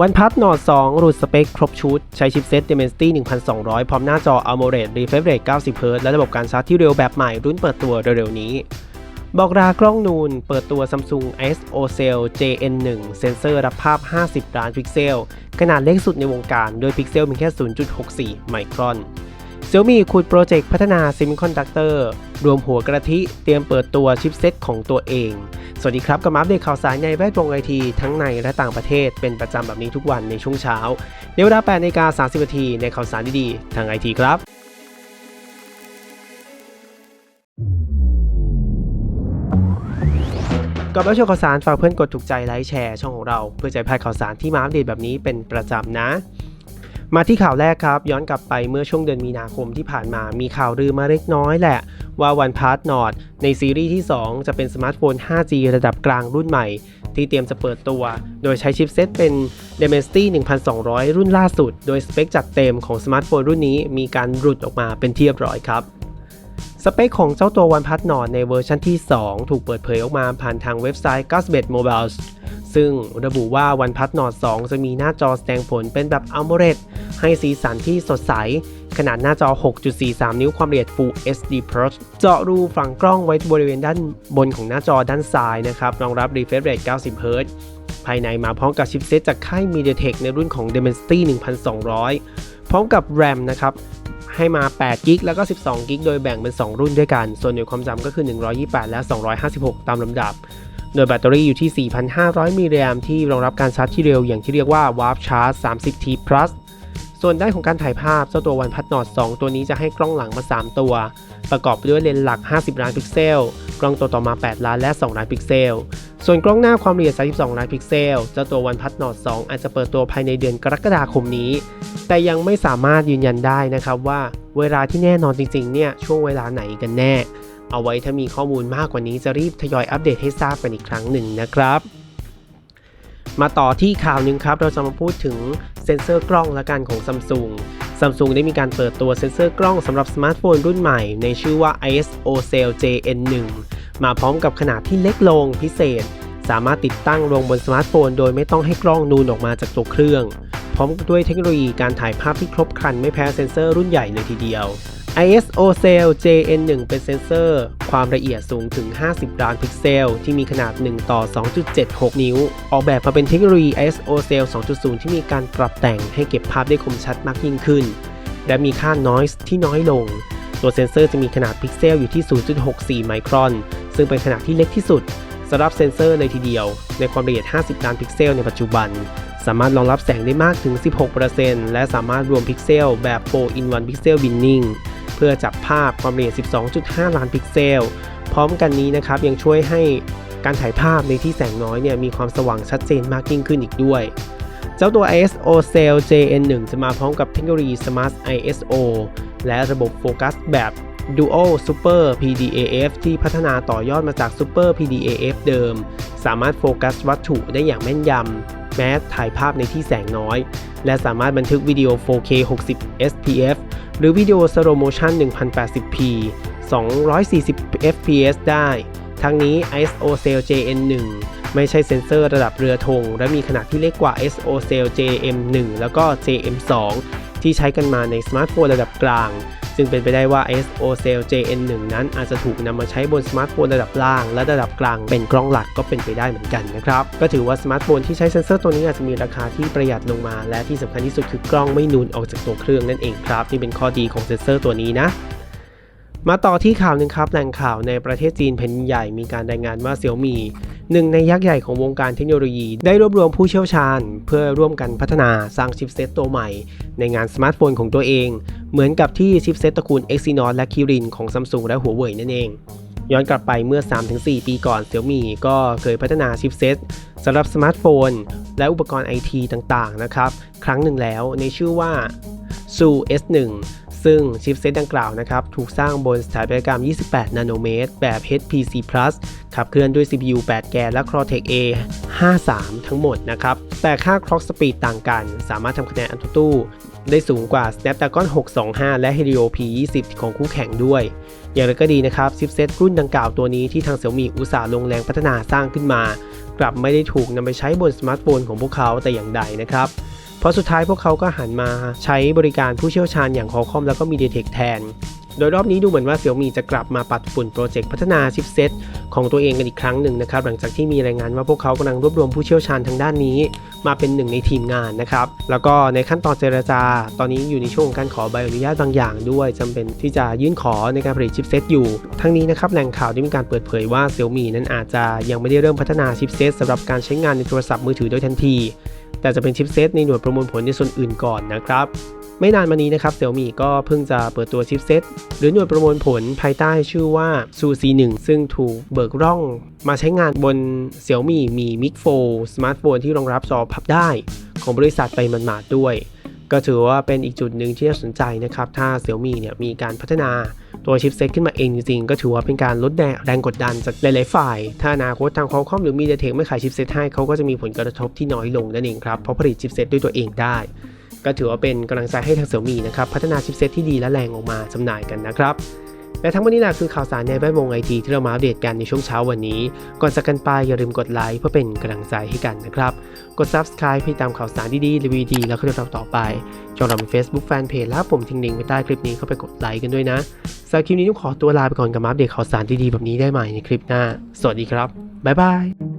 วันพัฒนอด2หลุดสเปคครบชุด ใช้ชิปเซ็ต Dimensity 1200 พร้อมหน้าจอ AMOLED Refresh Rate 90 Hz และระบบการชาร์จที่เร็วแบบใหม่รุ่นเปิดตัวเร็วๆนี้ บอกรากล้องนูน เปิดตัว Samsung ISO Cell JN1 เซนเซอร์รับภาพ 50 ล้านพิกเซล ขนาดเล็กสุดในวงการ โดยพิกเซลมีแค่ 0.64 ไมครอน Xiaomi ขุดโปรเจกต์พัฒนาซิมิคอนดักเตอร์รวมหัวกระทิเตรียมเปิดตัวชิปเซ็ตของตัวเอง สวัสดีครับกับมาอัปเดตข่าวสารในแวดวงไอทีทั้งในและต่างประเทศเป็นประจำแบบนี้ทุกวันในช่วงเช้าในเวลา8นาฬิกา30นาทีในข่าวสารดีๆทางไอทีครับก่อนรับชมข่าวสารฝากเพื่อนกดถูกใจไลค์แชร์ช่องของเรา เพื่อจะพลาดข่าวสารที่มาอัปเดตแบบนี้เป็นประจำนะ มาที่ข่าวแรกครับ ย้อนกลับไปเมื่อช่วงเดือนมีนาคมที่ผ่านมามีข่าวลือมาเล็กน้อยแหละ ว่าวันพาร์ทนอ d ในซีรีส์ที่ 2 จะเป็นสมาร์ทโฟน 5G ระดับกลางรุ่นใหม่ ที่เตรียมจะเปิดตัว โดยใช้ชิปเซตเป็น Dimensity 1200 รุ่นล่าสุด โดยสเปคจัดเต็มของสมาร์ทโฟนรุ่นนี้มีการหลุดออกมาเป็นที่เรียบร้อยครับ สเปคของเจ้าตัว One Plus Nord ในเวอร์ชันที่ 2 ถูกเปิดเผยออกมาผ่านทางเว็บไซต์ g a s b e t Mobile ซึ่งระบุว่า One Plus Nord 2จะมีหน้าจอแสดงผลเป็นแบบ AMOLED ให้สีสันที่สดใส ขนาดหน้าจอ 6.43 นิ้วความละเอียด Full HD Plus เจาะรูฝั่งกล้องไว้บริเวณด้านบนของหน้าจอด้านซ้ายนะครับ รองรับ refresh rate 90 Hz ภายในมาพร้อมกับชิปเซตจากค่าย MediaTek ในรุ่นของ Dimensity 1200 พร้อมกับ RAM นะครับ ให้มา8กิกแล้วก็ 12กิกโดยแบ่งเป็น 2 รุ่นด้วยกัน ส่วนหน่วยความจำก็คือ 128 และ 256 ตามลำดับ โดยแบตเตอรี่อยู่ที่ 4,500 มิลลิแอมที่รองรับการชาร์จที่เร็วอย่างที่เรียกว่า Warp Charge 30T Plus ส่วนด้านของการถ่ายภาพเจ้าตัว OnePlus Nord 2ตัวนี้จะให้กล้องหลังมา 3 ตัว ประกอบไปด้วยเลนส์หลัก 50 ล้านพิกเซล กล้องตัวต่อมา 8 ล้านและ 2 ล้านพิกเซล ส่วนกล้องหน้าความละเอียด 32 ล้านพิกเซล เจ้าตัว OnePlus Nord 2อาจจะเปิดตัวภายในเดือนกรกฎาคมนี้ แต่ยังไม่สามารถยืนยันได้นะครับว่าเวลาที่แน่นอนจริงๆ เนี่ยช่วงเวลาไหนกันแน่ เอาไว้ถ้ามีข้อมูลมากกว่านี้จะรีบทยอยอัปเดตให้ทราบกันอีกครั้งหนึ่งนะครับ มาต่อที่ข่าวหนึ่งครับ เราจะมาพูดถึงเซ็นเซอร์กล้องละกันของ Samsung Samsung ได้มีการเปิดตัวเซ็นเซอร์กล้องสำหรับสมาร์ทโฟนรุ่นใหม่ ในชื่อว่า ISO Cell JN1 มาพร้อมกับขนาดที่เล็กลงพิเศษ สามารถติดตั้งลงบนสมาร์ทโฟน โดยไม่ต้องให้กล้องนูนออกมาจากตัวเครื่อง พร้อมด้วยเทคโนโลยีการถ่ายภาพที่ครบครันไม่แพ้เซ็นเซอร์รุ่นใหญ่เลยทีเดียว ISO Cell JN1 เป็นเซ็นเซอร์ ความละเอียดสูงถึง 50 ล้านพิกเซล ที่มีขนาด 1 ต่อ 2.76 นิ้ว ออกแบบมาเป็นเทคโนโลยี ISO Cell 2.0 ที่มีการปรับแต่งให้เก็บภาพได้คมชัดมากยิ่งขึ้น และมีค่า noise ที่น้อยลง ตัวเซ็นเซอร์จะมีขนาดพิกเซลอยู่ที่ 0.64 ไมครอน ซึ่งเป็นขนาดที่เล็กที่สุดสำหรับเซ็นเซอร์เลยทีเดียว ในความละเอียด 50 ล้านพิกเซลในปัจจุบัน สามารถรองรับแสงได้มากถึง 16%และสามารถรวมพิกเซลแบบ 4 in 1 pixel binning เพื่อจับภาพความละเอียด 12.5 ล้านพิกเซล พร้อมกันนี้นะครับยังช่วยให้การถ่ายภาพในที่แสงน้อยเนี่ยมีความสว่างชัดเจนมากยิ่งขึ้นอีกด้วย เจ้าตัว ISO Cell JN1 จะมาพร้อมกับเทคโนโลยี Smart ISO และระบบโฟกัสแบบ Dual Super PDAF ที่พัฒนาต่อยอดมาจาก Super PDAF เดิม สามารถโฟกัสวัตถุได้อย่างแม่นยำ แม้ถ่ายภาพในที่แสงน้อย และสามารถบันทึกวิดีโอ 4K 60 SPF หรือวิดีโอ Slow Motion 1080p 240 fps ได้ ทั้งนี้ ISO Cell JN1 ไม่ใช่เซ็นเซอร์ระดับเรือธง และมีขนาดที่เล็กกว่า ISO Cell JM1 แล้วก็ JM2 ที่ใช้กันมาในสมาร์ทโฟนระดับกลาง ซึ่งเป็นไปได้ว่า SO Cell JN1 นั้นอาจจะถูกนำมาใช้บนสมาร์ทโฟนระดับล่าง และระดับกลางเป็นกล้องหลักก็เป็นไปได้เหมือนกันนะครับ ก็ถือว่าสมาร์ทโฟนที่ใช้เซ็นเซอร์ตัวนี้อาจจะมีราคาที่ประหยัดลงมา และที่สำคัญที่สุดคือกล้องไม่นูนออกจากตัวเครื่องนั่นเองครับนี่เป็นข้อดีของเซ็นเซอร์ตัวนี้นะมาต่อที่ข่าวหนึ่งครับแหล่งข่าวในประเทศจีนแผ่นใหญ่มีการรายงานว่าเซี่ยมี่ หนึ่งในยักษ์ใหญ่ของวงการเทคโนโลยี ได้รวบรวมผู้เชี่ยวชาญ เพื่อร่วมกันพัฒนาสร้างชิปเซตตัวใหม่ ในงานสมาร์ทโฟนของตัวเอง เหมือนกับที่ชิปเซตตระกูล Exynos และ Kirin ของ Samsung และหัวเว่ยนั่นเอง ย้อนกลับไปเมื่อ 3-4 ปีก่อนเซี่ยมี่ก็เคยพัฒนาชิปเซตสำหรับสมาร์ทโฟน และอุปกรณ์ไอทีต่างๆนะครับครั้งหนึ่งแล้วในชื่อว่า Su S1 ซึ่งชิปเซตดังกล่าวนะครับถูกสร้างบนสถาปัตยกรรม 28 นาโนเมตร แบบ HPC Plus ขับเคลื่อนด้วย CPU 8 แกน และ Cortex A 53 ทั้งหมดนะครับ แต่ค่า Clock Speed ต่างกัน สามารถทำคะแนนอันตู้ได้สูงกว่า Snapdragon 625 และ Helio P20 ของคู่แข่งด้วย อย่างไรก็ดีนะครับชิปเซตรุ่นดังกล่าวตัวนี้ที่ทางเสี่ยมี่อุตสาห์ลงแรงพัฒนาสร้างขึ้นมา กลับไม่ได้ถูกนำไปใช้บนสมาร์ทโฟนของพวกเขาแต่อย่างใดนะครับ เพราะสุดท้ายพวกเขาก็หันมาใช้บริการผู้เชี่ยวชาญอย่าง Qualcomm แล้วก็ MediaTek แทน โดยรอบนี้ดูเหมือนว่า Xiaomi จะกลับมาปัดฝุ่นโปรเจกต์พัฒนาชิปเซตของตัวเองกันอีกครั้งหนึ่งนะครับ หลังจากที่มีรายงานว่าพวกเขากำลังรวบรวมผู้เชี่ยวชาญทางด้านนี้ มาเป็นหนึ่งในทีมงานนะครับ แล้วก็ในขั้นตอนเจรจา ตอนนี้อยู่ในช่วงการขอใบอนุญาตบางอย่างด้วยจำเป็นที่จะยื่นขอในการผลิตชิปเซตอยู่ ทั้งนี้นะครับแหล่งข่าวได้มีการเปิดเผยว่า Xiaomi นั้นอาจจะยังไม่ได้เริ่มพัฒนาชิปเซตสำหรับการใช้งานในโทรศัพท์มือถือโดยทันที แต่จะเป็นชิปเซตในหน่วยประมวลผลในส่วนอื่นก่อนนะครับไม่นานมานี้นะครับ Xiaomi ก็เพิ่งจะเปิดตัวชิปเซตหรือหน่วยประมวลผลภายใต้ชื่อว่า Su C1 ซึ่งถูกเบิกร่องมาใช้งานบน Xiaomi Mi Mix 4 สมาร์ทโฟนที่รองรับจอพับได้ ของบริษัทไปมันมาดด้วย ก็ถือว่าเป็นอีกจุดหนึ่งที่น่าสนใจนะครับ ถ้า Xiaomi เนี่ยมีการพัฒนาตัวชิปเซตขึ้นมาเองจริงๆ ก็ถือว่าเป็นการลดแรงกดดันจากหลายๆฝ่าย ถ้าอนาคตทางคอมคอมหรือมีเดเทคไม่ขายชิปเซตให้เขาก็จะมีผลกระทบที่น้อยลงนั่นเองครับ เพราะผลิตชิปเซตด้วยตัวเองได้ ก็ถือว่าเป็นกำลังใจให้ทาง Xiaomi นะครับ พัฒนาชิปเซตที่ดีและแรงออกมาจำหน่ายกันนะครับ และทั้งหมดนี้นะคือข่าวสารในแวดวงไอทีที่เรามาอัปเดตกันในช่วงเช้าวันนี้ ก่อนจากกันไปอย่าลืมกดไลค์เพื่อเป็นกำลังใจให้กันนะครับ กด Subscribe เพื่อติดตามข่าวสารดีๆรีวิวดีแล้วก็เรื่องราวต่อไปจองเราเป็น Facebook Fanpage แล้วผมทิ้งลิงก์ไว้ใต้คลิปนี้เข้าไปกดไลค์กันด้วยนะสำหรับคลิปนี้ต้องขอตัวลาไปก่อนกับมาอัปเดตข่าวสารดีๆแบบนี้ได้ใหม่ในคลิปหน้า สวัสดีครับบ๊ายบาย